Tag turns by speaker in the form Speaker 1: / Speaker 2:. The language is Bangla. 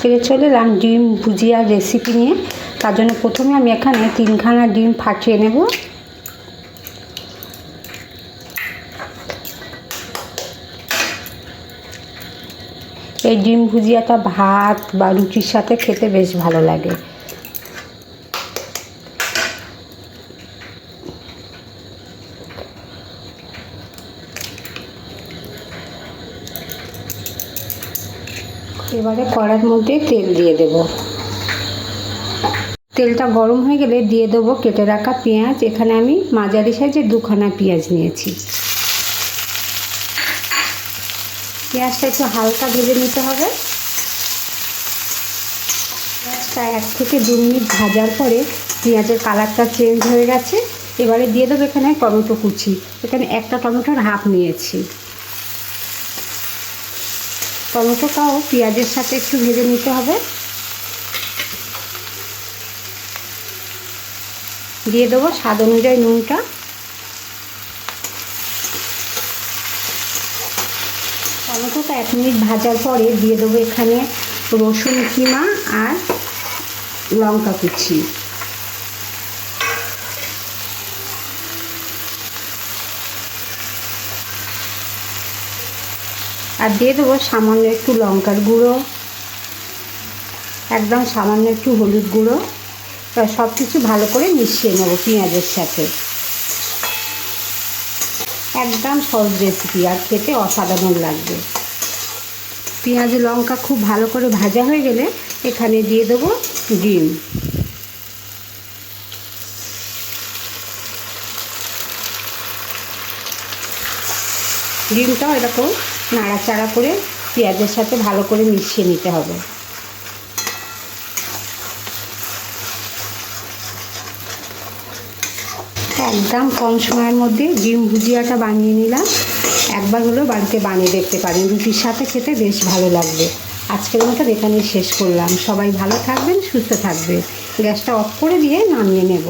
Speaker 1: আজকে চলে এলাম ডিম ভুজিয়ার রেসিপি নিয়ে, তার জন্য প্রথমে আমি এখানে তিনখানা ডিম ফাটিয়ে নেব। এই ডিম ভুজিয়াটা ভাত বা রুটির সাথে খেতে বেশ ভালো লাগে। এবারে কড়ার মধ্যে তেল দিয়ে দেব। তেলটা গরম হয়ে গেলে দিয়ে দেবো কেটে রাখা পেঁয়াজ। এখানে আমি মাঝারি সাইজে দুখানা পেঁয়াজ নিয়েছি। পেঁয়াজটা একটু হালকা ভেজে নিতে হবে। পেঁয়াজটা এক থেকে দু মিনিট ভাজার পরে পেঁয়াজের কালারটা চেঞ্জ হয়ে গেছে। এবারে দিয়ে দেবো এখানে টমেটো কুচি। এখানে একটা টমেটোর হাফ নিয়েছি। টমেটোটাও পেঁয়াজের সাথে একটু ভেজে নিতে হবে। দিয়ে দেবো স্বাদ অনুযায়ী নুনটা। টমেটোটা এক মিনিট ভাজার পরে দিয়ে দেবো এখানে রসুন, কিমা আর লঙ্কা কুচি। আর দিয়ে দেবো সামান্য একটু লঙ্কার গুঁড়ো, একদম সামান্য একটু হলুদ গুঁড়ো সব কিছু ভালো করে মিশিয়ে নেব পেঁয়াজের সাথে। একদম সহজ রেসিপি আর খেতে অসাধারণ লাগবে। পেঁয়াজ, লঙ্কা খুব ভালো করে ভাজা হয়ে গেলে এখানে দিয়ে দেবো ডিম। ডিমটাও এরকম নাড়াচাড়া করে পেঁয়াজের সাথে ভালো করে মিশিয়ে নিতে হবে। একদম কম সময়ের মধ্যে ডিম ভুজিয়াটা বানিয়ে নিলাম। একবার হলেও বাড়িতে বানিয়ে দেখতে পারেন, রুটির সাথে খেতে বেশ ভালো লাগবে। আজকের মতো এখানেই শেষ করলাম। সবাই ভালো থাকবেন, সুস্থ থাকবে গ্যাসটা অফ করে দিয়ে নামিয়ে নেব।